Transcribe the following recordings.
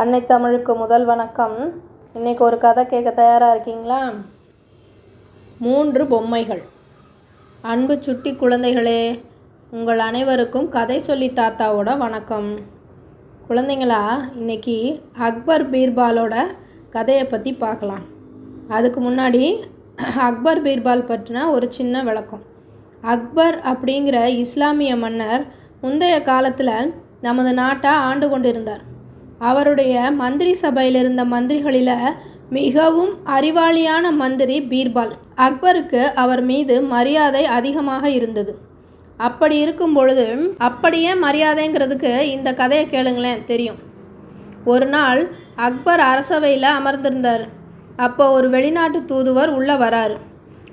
அன்னை தமிழுக்கு முதல் வணக்கம். இன்றைக்கி ஒரு கதை கேட்க தயாராக இருக்கீங்களா? மூன்று பொம்மைகள். அன்பு சுட்டி குழந்தைகளே உங்கள் அனைவருக்கும் கதை சொல்லி தாத்தாவோட வணக்கம். குழந்தைங்களா இன்னைக்கு அக்பர் பீர்பாலோட கதையை பற்றி பார்க்கலாம். அதுக்கு முன்னாடி அக்பர் பீர்பால் பற்றின ஒரு சின்ன விளக்கம். அக்பர் அப்படிங்கிற இஸ்லாமிய மன்னர் முந்தைய காலத்தில் நமது நாட்டை ஆண்டு கொண்டிருந்தார். அவருடைய மந்திரி சபையில் இருந்த மந்திரிகளில் மிகவும் அறிவாளியான மந்திரி பீர்பால். அக்பருக்கு அவர் மீது மரியாதை அதிகமாக இருந்தது. அப்படி இருக்கும் பொழுது அப்படியே மரியாதைங்கிறதுக்கு இந்த கதையை கேளுங்களேன் தெரியும். ஒரு நாள் அக்பர் அரசவையில் அமர்ந்திருந்தார். அப்போ ஒரு வெளிநாட்டு தூதுவர் உள்ளே வராரு.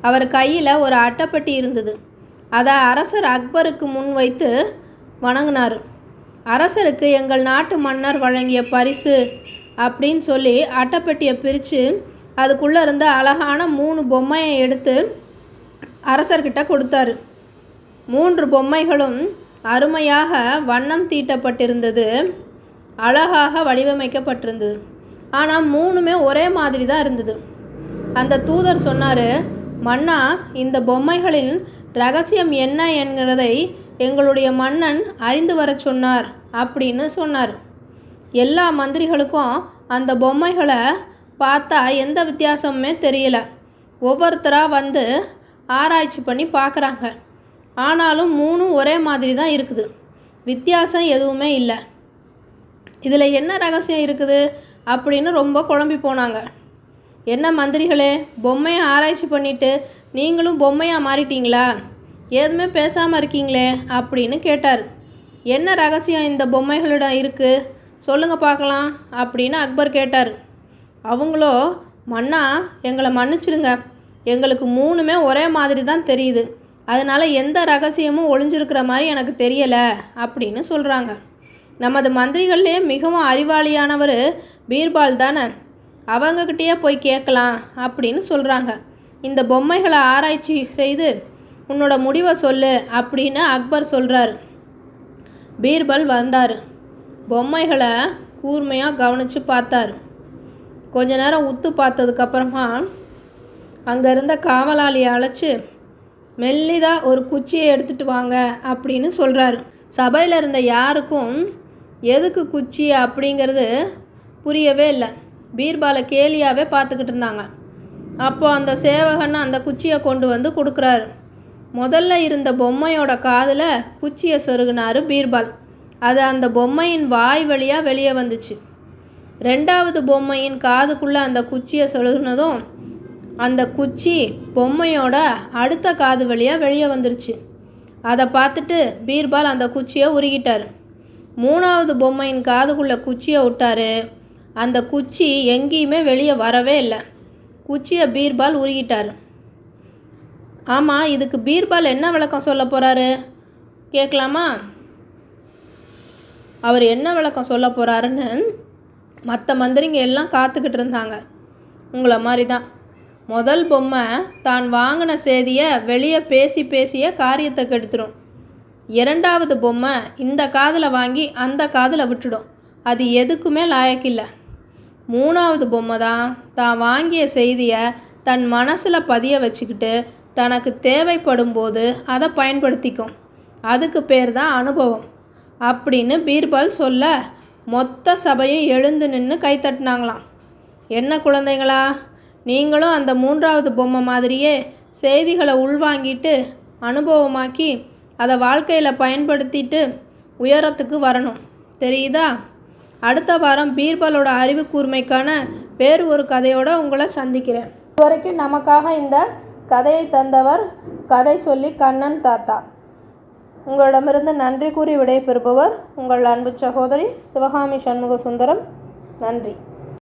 அவர் கையில் ஒரு அட்டைப்பட்டி இருந்தது. அதை அரசர் அக்பருக்கு முன் வைத்து வணங்கினார். அரசருக்கு எங்கள் நாட்டு மன்னர் வழங்கிய பரிசு அப்படின்னு சொல்லி அட்டைப்பெட்டியை பிரித்து அதுக்குள்ளே இருந்த அழகான மூணு பொம்மையை எடுத்து அரசர்கிட்ட கொடுத்தாரு. மூன்று பொம்மைகளும் அருமையாக வண்ணம் தீட்டப்பட்டிருந்தது. அழகாக வடிவமைக்கப்பட்டிருந்தது. ஆனால் மூணுமே ஒரே மாதிரி தான் இருந்தது. அந்த தூதர் சொன்னார் மன்னா இந்த பொம்மைகளின் ரகசியம் என்ன என்கிறதை எங்களுடைய மன்னன் அறிந்து வரச் சொன்னார். அப்படின்னு சொன்னார். எல்லா மந்திரிகளுக்கும் அந்த பொம்மைகளை பார்த்தா எந்த வித்தியாசமுமே தெரியல. ஒவ்வொருத்தராக வந்து ஆராய்ச்சி பண்ணி பார்க்குறாங்க. ஆனாலும் மூணும் ஒரே மாதிரி தான் இருக்குது. வித்தியாசம் எதுவுமே இல்லை. இதில் என்ன ரகசியம் இருக்குது அப்படின்னு ரொம்ப குழம்பி போனாங்க. என்ன மந்திரிகளே பொம்மையை ஆராய்ச்சி பண்ணிட்டு நீங்களும் பொம்மையாக மாறிட்டீங்களா? எதுவுமே பேசாமல் இருக்கீங்களே அப்படின்னு கேட்டார். என்ன ரகசியம் இந்த பொம்மைகளிடம் இருக்குது சொல்லுங்கள் பார்க்கலாம் அப்படின்னு அக்பர் கேட்டார். அவங்களோ மன்னா எங்களை மன்னிச்சிடுங்க. எங்களுக்கு மூணுமே ஒரே மாதிரி தான் தெரியுது. அதனால் எந்த ரகசியமும் ஒளிஞ்சிருக்கிற மாதிரி எனக்கு தெரியலை அப்படின்னு சொல்கிறாங்க நமது மந்திரிகள்லேயே மிகவும் அறிவாளியானவர் பீர்பால் தானே? அவங்கக்கிட்டேயே போய் கேட்கலாம் அப்படின்னு சொல்கிறாங்க இந்த பொம்மைகளை ஆராய்ச்சி செய்து உன்னோட முடிவை சொல்லு அப்படின்னு அக்பர் சொல்கிறாரு பீர்பல் வந்தார். பொம்மைகளை கூர்மையாக கவனித்து பார்த்தார். கொஞ்ச நேரம் உத்து பார்த்ததுக்கப்புறமா அங்கே இருந்த காவலாளியை அழைச்சி மெல்லிதாக ஒரு குச்சியை எடுத்துகிட்டு வாங்க அப்படின்னு சொல்கிறாரு சபையில் இருந்த யாருக்கும் எதுக்கு குச்சி அப்படிங்கிறது புரியவே இல்லை. பீர்பாலை கேலியாகவே பார்த்துக்கிட்டு இருந்தாங்க. அப்போ அந்த சேவகன் அந்த குச்சியை கொண்டு வந்து கொடுக்குறாரு. முதல்ல இருந்த பொம்மையோட காதில் குச்சியை சொருகினார் பீர்பால். அது அந்த பொம்மையின் வாய் வழியாக வெளியே வந்துச்சு. ரெண்டாவது பொம்மையின் காதுக்குள்ளே அந்த குச்சியை சொருகினதும் அந்த குச்சி பொம்மையோட அடுத்த காது வழியாக வெளியே வந்துருச்சு. அதை பார்த்துட்டு பீர்பால் அந்த குச்சியை உருகிட்டார். மூணாவது பொம்மையின் காதுக்குள்ளே குச்சியை விட்டார். அந்த குச்சி எங்கேயுமே வெளியே வரவே இல்லை. குச்சியை பீர்பால் உருகிட்டார். ஆமாம் இதுக்கு பீர்பால் என்ன விளக்கம் சொல்ல போகிறாரு கேட்கலாமா அவர் என்ன விளக்கம் சொல்ல போகிறாருன்னு மற்ற மந்திரிங்க எல்லாம் காத்துக்கிட்டு இருந்தாங்க. உங்களை மாதிரி தான் முதல் பொம்மை தான் வாங்கின செய்தியை வெளியே பேசி பேசிய காரியத்தை கெடுத்துடும் இரண்டாவது பொம்மை இந்த காதில் வாங்கி அந்த காதில் விட்டுடும். அது எதுக்குமே லாயக்கில்லை மூணாவது பொம்மை தான் தான் வாங்கிய செய்தியை தன் மனசில் பதிய வச்சுக்கிட்டு தனக்கு தேவைப்படும் போது அதை பயன்படுத்திக்கும். அதுக்கு பேர் தான் அனுபவம். அப்படின்னு பீர்பால் சொல்ல மொத்த சபையும் எழுந்து நின்று கைத்தட்டினாங்களாம் என்ன குழந்தைங்களா நீங்களும் அந்த மூன்றாவது பொம்மை மாதிரியே செய்திகளை உள்வாங்கிட்டு அனுபவமாக்கி அதை வாழ்க்கையில் பயன்படுத்திட்டு உயரத்துக்கு வரணும். தெரியுதா? அடுத்த வாரம் பீர்பாலோட அறிவு கூர்மைக்கான வேறு ஒரு கதையோடு உங்களை சந்திக்கிறேன். இதுவரைக்கும் நமக்காக இந்த கதையை தந்தவர் கதை சொல்லி கண்ணன் தாத்தா. உங்களிடமிருந்து நன்றி கூறி விடைபெறுபவர் உங்கள் அன்பு சகோதரி சிவகாமி சண்முக சுந்தரம் நன்றி.